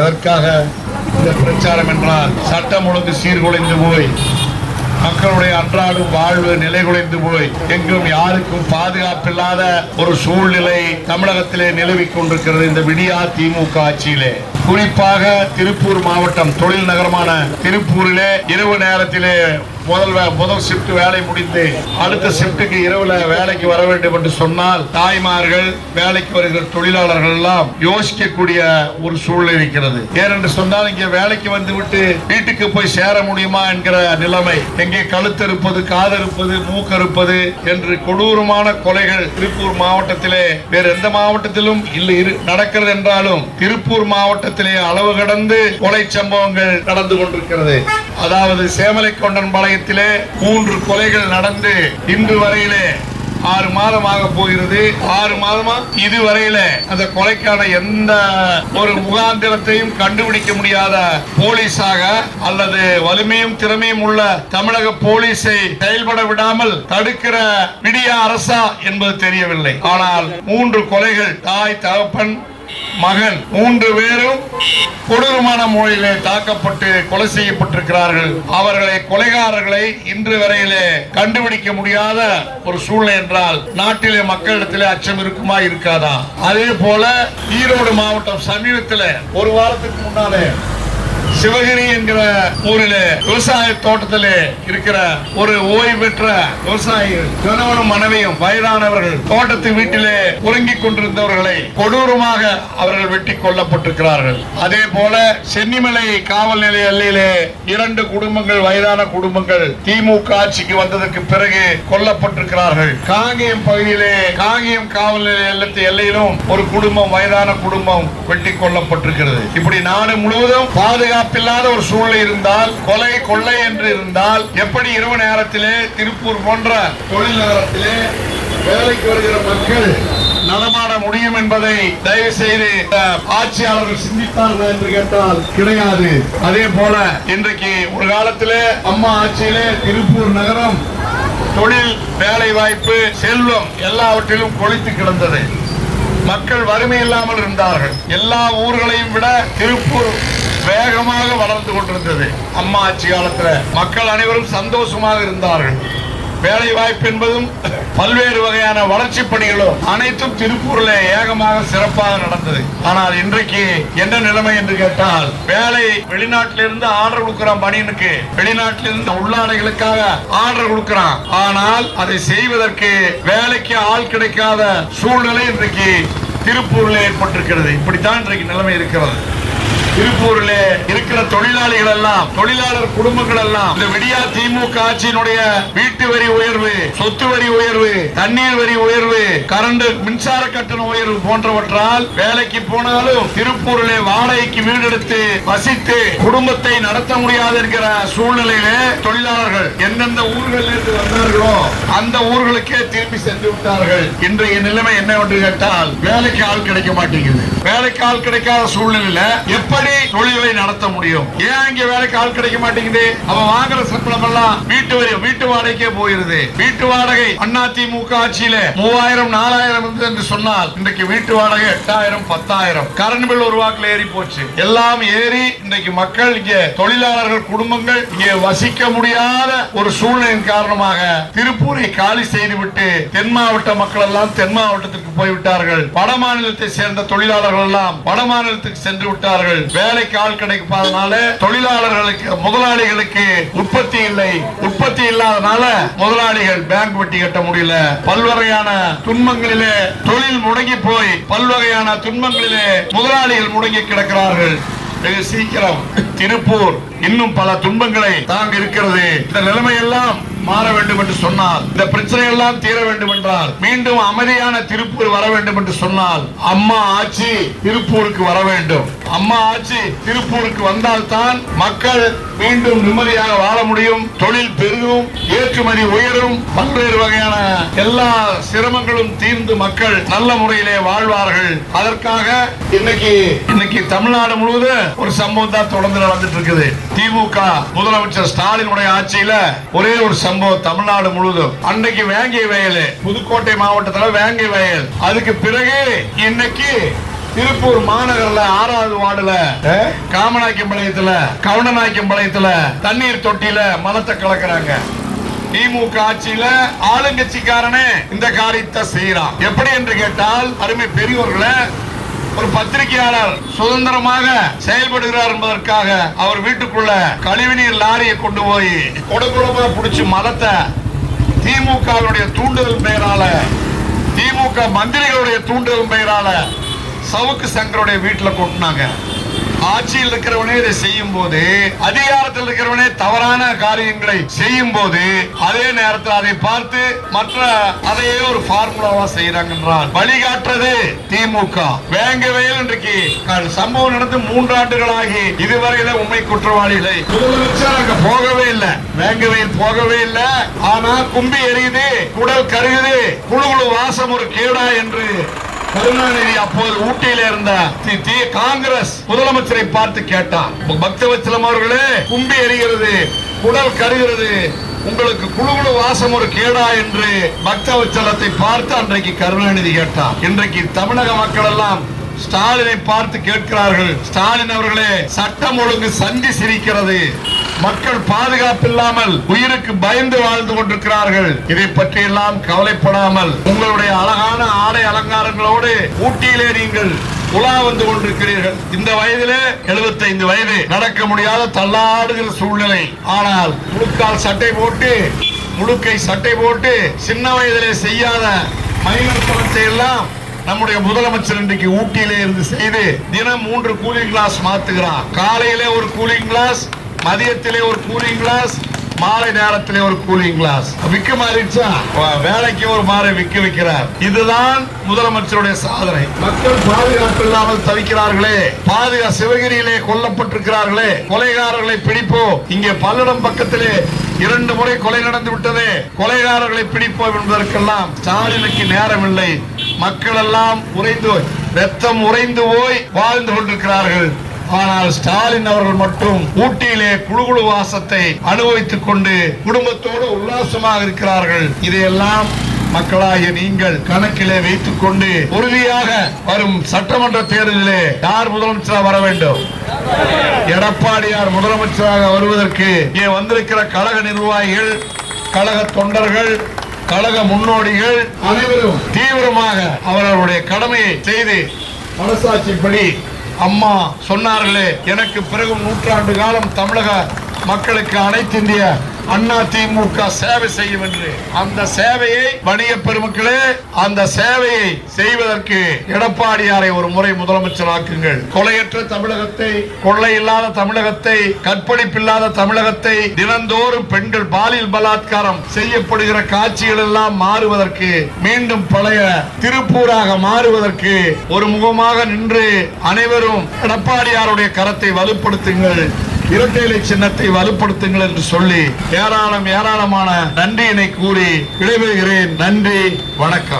எதற்காக இந்த பிரச்சாரம் என்றால் சட்டம் ஒழுங்கு சீர்குலைந்து போய் மக்களுடைய அன்றாடும் வாழ்வு நிலைகுலைந்து போய் எங்கும் யாருக்கும் பாதுகாப்பில்லாத ஒரு சூழ்நிலை தமிழகத்திலே நிலவிக் கொண்டிருக்கிறது இந்த விடியா திமுக ஆட்சியிலே. குறிப்பாக திருப்பூர் மாவட்டம் தொழில் நகரமான திருப்பூரிலே இரவு நேரத்திலே முதல் வே- முதல் ஷிப்ட் வேலை முடிந்து அடுத்த ஷிப்டுக்கு இரவுல வேலைக்கு வர வேண்டும் என்று சொன்னால் தாய்மார்கள் வேலைக்கு வருகிற தொழிலாளர்கள் எல்லாம் யோசிக்கக்கூடிய ஒரு சூழ்நிலை இருக்கிறது. ஏனென்று சொன்னால் இங்கே வேலைக்கு வந்து விட்டு வீட்டுக்கு போய் சேர முடியுமா என்கிற நிலைமை. எங்கே கழுத்தறுப்பது காதறுப்பது மூக்கறுப்பது என்று கொடூரமான கொலைகள் திருப்பூர் மாவட்டத்திலே வேறு எந்த மாவட்டத்திலும் இல்லை இரு- நடக்கிறது என்றாலும் திருப்பூர் மாவட்டத்திலே அளவு கடந்து கொலை சம்பவங்கள் நடந்து கொண்டிருக்கிறது. அதாவது சேமலை கொண்டன் பாளையத்திலே மூன்று கொலைகள் நடந்து இன்று வரையிலே ஆறு மாதமாக போகிறது. ஆறு மாதமா? இதுவரையில அந்த கொலைக்கான எந்த ஒரு முகாந்திரத்தையும் கண்டுபிடிக்க முடியாத போலீஸாக அல்லது வலிமையும் திறமையும் உள்ள தமிழக போலீஸை செயல்பட விடாமல் தடுக்கிற விடிய அரசா என்பது தெரியவில்லை. ஆனால் மூன்று கொலைகள் தாய் தகப்பன் மகன் மூன்று பேரும் கொடூரமான முறையிலே தாக்கப்பட்டு கொலை செய்யப்பட்டிருக்கிறார்கள். அவர்களை கொலைகாரர்களை இன்று வரையிலே கண்டுபிடிக்க முடியாத ஒரு சூழ்நிலை என்றால் நாட்டிலே மக்களிடத்திலே அச்சம் இருக்குமா இருக்காதா? அதே போல ஈரோடு மாவட்டம் சமீபத்தில் ஒரு வாரத்துக்கு முன்னாலே சிவகிரி என்கிற ஊரில் விவசாய தோட்டத்திலே இருக்கிற ஒரு ஓய்வு பெற்ற விவசாயி கணவனும் மனைவியும் வயதானவர்கள் தோட்டத்து வீட்டிலே உறங்கிக் கொண்டிருந்தவர்களை கொடூரமாக அவர்கள் வெட்டி கொல்லப்பட்டிருக்கிறார்கள். அதே போல சென்னிமலை காவல் நிலைய எல்லையிலே இரண்டு குடும்பங்கள் வயதான குடும்பங்கள் திமுக ஆட்சிக்கு வந்ததற்கு பிறகு கொல்லப்பட்டிருக்கிறார்கள். காங்கேயம் பகுதியிலே காங்கேயம் காவல் நிலைய எல்லையிலும் ஒரு குடும்பம் வயதான குடும்பம் வெட்டி கொல்லப்பட்டிருக்கிறது. இப்படி நாடு முழுவதும் பாதுகாப்பு பாதுகாப்பில்லாத ஒரு சூழ்நிலை இருந்தால் கொலை கொள்ளை என்று இருந்தால் எப்படி இரவு நேரத்திலே திருப்பூர் போன்ற தொழில் நகரத்திலே வேலைக்கு வருகிற மக்கள் நடமாட முடியும் என்பதை தயவு செய்து ஆட்சியாளர்கள் சிந்தித்தார்கள் என்று கேட்டால் கிடையாது. அதே போல இன்றைக்கு ஒரு காலத்திலே அம்மா ஆட்சியிலே திருப்பூர் நகரம் தொழில் வேலை வாய்ப்பு செல்வம் எல்லாவற்றிலும் கொளித்து கிடந்தது. மக்கள் வறுமை இல்லாமல் இருந்தார்கள். எல்லா ஊர்களையும் விட திருப்பூர் வேகமாக வளர்ந்து கொண்டிருந்தது. அம்மா ஆட்சி காலத்துல மக்கள் அனைவரும் சந்தோஷமாக இருந்தார்கள். வேலை வாய்ப்பு என்பதும் பல்வேறு வகையான வளர்ச்சி பணிகளும் அனைத்தும் திருப்பூர்ல ஏகமாக சிறப்பாக நடந்தது. ஆனால் இன்றைக்கு என்ன நிலைமை என்று கேட்டால் வேலை வெளிநாட்டிலிருந்து ஆர்டர் கொடுக்கிறான் பணியனுக்கு. வெளிநாட்டிலிருந்து உள்ளாடைகளுக்காக ஆர்டர் கொடுக்கிறான். ஆனால் அதை செய்வதற்கு வேலைக்கு ஆள் கிடைக்காத சூழ்நிலை இன்றைக்கு திருப்பூர்ல ஏற்பட்டிருக்கிறது. இப்படித்தான் இன்றைக்கு நிலைமை இருக்கிறது. திருப்பூரில் இருக்கிற தொழிலாளிகள் எல்லாம் தொழிலாளர் குடும்பங்கள் எல்லாம் இந்த விடியா திமுக ஆட்சியினுடைய வீட்டு வரி உயர்வு சொத்து வரி உயர்வு தண்ணீர் வரி உயர்வு கரண்ட் மின்சார கட்டண உயர்வு போன்றவற்றால் வேலைக்கு போனாலும் திருப்பூரிலே வாடகைக்கு வீடு எடுத்து வசித்து குடும்பத்தை நடத்த முடியாது என்கிற சூழ்நிலையிலே தொழிலாளர்கள் எந்தெந்த ஊர்களில் இருந்து வந்தார்களோ அந்த ஊர்களுக்கே திரும்பி சென்று விட்டார்கள். இன்றைய நிலைமை என்னவென்று கேட்டால் வேலைக்கு ஆள் கிடைக்க மாட்டேங்குது. வேலைக்கு ஆள் கிடைக்காத சூழ்நிலையில எப்ப எப்படி தொழிலை நடத்த முடியும்? ஏன் இங்க வேலைக்கு ஆள் கிடைக்க மாட்டேங்குது? அவன் வாங்குற சம்பளம் எல்லாம் வீட்டு வரி வீட்டு வாடகைக்கே போயிருது. வீட்டு வாடகை அண்ணா திமுக ஆட்சியில மூவாயிரம் நாலாயிரம் என்று சொன்னால் இன்றைக்கு வீட்டு வாடகை எட்டாயிரம் பத்தாயிரம். கரண்ட் பில் ஒரு வாக்குல ஏறி போச்சு. எல்லாம் ஏறி இன்றைக்கு மக்கள் இங்க தொழிலாளர்கள் குடும்பங்கள் இங்கே வசிக்க முடியாத ஒரு சூழ்நிலையின் காரணமாக திருப்பூரை காலி செய்துவிட்டு தென் மாவட்ட மக்கள் எல்லாம் தென் மாவட்டத்திற்கு போய்விட்டார்கள். வட மாநிலத்தை சேர்ந்த தொழிலாளர்கள் எல்லாம் வட மாநிலத்துக்கு சென்று விட்டார்கள். வேலைக்கு ஆள் கிடைக்காதனால தொழிலாளர்களுக்கு முதலாளிகளுக்கு உற்பத்தி இல்லை. உற்பத்தி இல்லாதனால முதலாளிகள் பேங்க் வட்டி கட்ட முடியல. பல்வகையான துன்பங்களிலே தொழில் முடங்கி போய் பல்வகையான துன்பங்களிலே முதலாளிகள் முடங்கி கிடக்கிறார்கள். வெகு சீக்கிரம் திருப்பூர் இன்னும் பல துன்பங்களை தாங்க இருக்கிறது. இந்த நிலைமை எல்லாம் மாற வேண்டும் என்று சொன்னால் இந்த பிரச்சனை எல்லாம் தீர வேண்டும் என்றால் மீண்டும் அமைதியான திருப்பூர் வர வேண்டும் என்று சொன்னால் அம்மா ஆட்சி திருப்பூருக்கு வர வேண்டும். அம்மா ஆட்சி திருப்பூருக்கு வந்தால்தான் மக்கள் மீண்டும் நிம்மதியாக வாழ முடியும். தொழில் பெருகும் ஏற்றுமதி உயரும். பல்வேறு வகையான எல்லா சிரமங்களும் தீர்ந்து மக்கள் நல்ல முறையிலே வாழ்வார்கள். அதற்காக இன்னைக்கு இன்னைக்கு தமிழ்நாடு முழுவதும் ஒரு சம்பவம் தான் தொடர்ந்து நடந்துட்டு இருக்குது. திமுக முதலமைச்சர் ஸ்டாலினுடைய ஆட்சியில ஒரே ஒரு சம்பவம் தமிழ்நாடு முழுவதும். அன்னைக்கு வேங்கை வயல் புதுக்கோட்டை மாவட்டத்தில் வேங்கை வயல். அதுக்கு பிறகு இன்னைக்கு திருப்பூர் மாநகர்ல ஆறாவது வார்டுல காமநாயக்கம்பாளையத்துல கவுண்டநாயக்கம்பாளையத்துல தண்ணீர் தொட்டியில மலத்தை கலக்குறாங்க. திமுக ஆட்சியில ஆளுங்கட்சிக்காரனே இந்த காரியத்தை செய்யறான் எப்படி என்று கேட்டால் அருமை பெரியோர்களே ஒரு பத்திரிகையாளர் சுதந்திரமாக செயல்படுகிறார் என்பதற்காக அவர் வீட்டுக்குள்ள கழிவுநீர் லாரியை கொண்டு போய் கொடுக்குளமா பிடிச்சு மலத்தை திமுகவுடைய தூண்டுதல் பெயரால திமுக மந்திரிகளுடைய தூண்டுதல் பெயரால சவுக்கு சங்கருடைய வீட்டுல கொட்டினாங்க. ஆட்சியில் இருக்கிறவனே இதை செய்யும் போது அதிகாரத்தில் இருக்கிறவனே தவறான காரியங்களை செய்யும் போது அதே நேரத்தில் அதை பார்த்து மற்ற அதையே ஒரு பார்முலாவா செய்யறாங்க என்றால் வழிகாட்டுறது திமுக. வேங்கவேல் இன்றைக்கு சம்பவம் நடந்து மூன்றாண்டுகளாகி இதுவரையில உண்மை குற்றவாளிகளை முதலமைச்சர் அங்க போகவே இல்லை. வேங்கவையில் போகவே இல்லை. ஆனா கும்பி எரியுது குடல் கருகுது குழு குழு வாசம் ஒரு கேடா என்று கருணாநிதி அப்போது ஊட்டியில இருந்த காங்கிரஸ் முதலமைச்சரை பார்த்து கேட்டார். பக்தவச்சலம் அவர்களே கும்பி எரிகிறது குடல் கருகிறது உங்களுக்கு குழு வாசம் ஒரு கேடா என்று பக்தவச்சலத்தை பார்த்து அன்றைக்கு கருணாநிதி கேட்டார். இன்றைக்கு தமிழக மக்கள் எல்லாம் ஸ்டாலினை பார்த்து கேட்கிறார்கள். ஸ்டாலின் அவர்களே சட்டம் ஒழுங்கு சந்தி சிரிக்கிறது. மக்கள் பாதுகாப்பு இல்லாமல் உயிருக்கு பயந்து வாழ்ந்து கொண்டிருக்கிறார்கள். இதை பற்றி எல்லாம் கவலைப்படாமல் உங்களுடைய அழகான ஆடை அலங்காரங்களோடு ஊட்டியிலே நீங்கள் உலா வந்து கொண்டிருக்கிறீர்கள். இந்த வயதிலே 75 வயது நடக்க முடியாத தள்ளாடுகிற சூழ்நிலை. ஆனால் முழுக்கால் சட்டை போட்டு முழுக்கை சட்டை போட்டு சின்ன வயதிலே செய்யாத மைனர் பணத்தை எல்லாம் நம்முடைய முதலமைச்சர் இன்றைக்கு ஊட்டியிலே இருந்து செய்து தினம் மூன்று கூலிங் கிளாஸ் மாத்துகிறார் காலையிலே ஒரு கூலிங் கிளாஸ் மதியத்திலே ஒரு கூலிங் கிளாஸ் மாலை நேரத்திலே ஒரு கூலிங் கிளாஸ் விக்க மாறிடுச்சா? வேலைக்கு ஒரு மாறை விக்க வைக்கிறார். இதுதான் முதலமைச்சருடைய சாதனை. மக்கள் பாதுகாப்பு இல்லாமல் தவிக்கிறார்களே. பாதுகா சிவகிரியிலே கொல்லப்பட்டிருக்கிறார்களே. கொலைகாரர்களை பிடிப்போம். இங்கே பல்லடம் பக்கத்திலே இரண்டு முறை கொலை நடந்து விட்டதே கொலைகாரர்களை பிடிப்போம் என்பதற்கெல்லாம் ஸ்டாலினுக்கு நேரமில்லை. மக்கள் எல்லாம் உறைந்து ரத்தம் உறைந்து போய் வாழ்ந்து கொண்டிருக்கிறார்கள். ஆனால் ஸ்டாலின் அவர்கள் மட்டும் ஊட்டியிலே குழுகுழு வாசத்தை அனுபவித்துக் கொண்டு குடும்பத்தோடு உல்லாசமாக இருக்கிறார்கள். இதையெல்லாம் மக்களாகிய நீங்கள் கணக்கிலே வைத்துக் கொண்டு உறுதியாக வரும் சட்டமன்ற தேர்தலிலே யார் முதலமைச்சராக வர வேண்டும்? எடப்பாடியார் முதலமைச்சராக வருவதற்கு இங்கே வந்திருக்கிற கழக நிர்வாகிகள் கழக தொண்டர்கள் கழக முன்னோடிகள் அனைவரும் தீவிரமாக அவர்களுடைய கடமையை செய்து மனசாட்சிப்படி அம்மா சொன்னார்களே எனக்கு பிறகு நூற்றாண்டு காலம் தமிழக மக்களுக்கு அனைத்து இந்திய அண்ணா திமுக சேவை செய்யும் என்று. அந்த சேவையை வணிக பெருமக்களே அந்த சேவையை செய்வதற்கு எடப்பாடியாரை ஒரு முறை முதலமைச்சராக்குங்கள் கொலையற்ற தமிழகத்தை கொள்ளை இல்லாத தமிழகத்தை கற்பழிப்பில்லாத தமிழகத்தை தினந்தோறும் பெண்கள் பாலியல் பலாத்காரம் செய்யப்படுகிற காட்சிகள் எல்லாம் மாறுவதற்கு மீண்டும் பழைய திருப்பூராக மாறுவதற்கு ஒரு முகமாக நின்று அனைவரும் எடப்பாடியாருடைய கரத்தை வலுப்படுத்துங்கள். இரட்டைலை சின்னத்தை வலுப்படுத்துங்கள் என்று சொல்லி ஏராளம் ஏராளமான நன்றியினை கூறி விடைபெறுகிறேன். நன்றி வணக்கம்.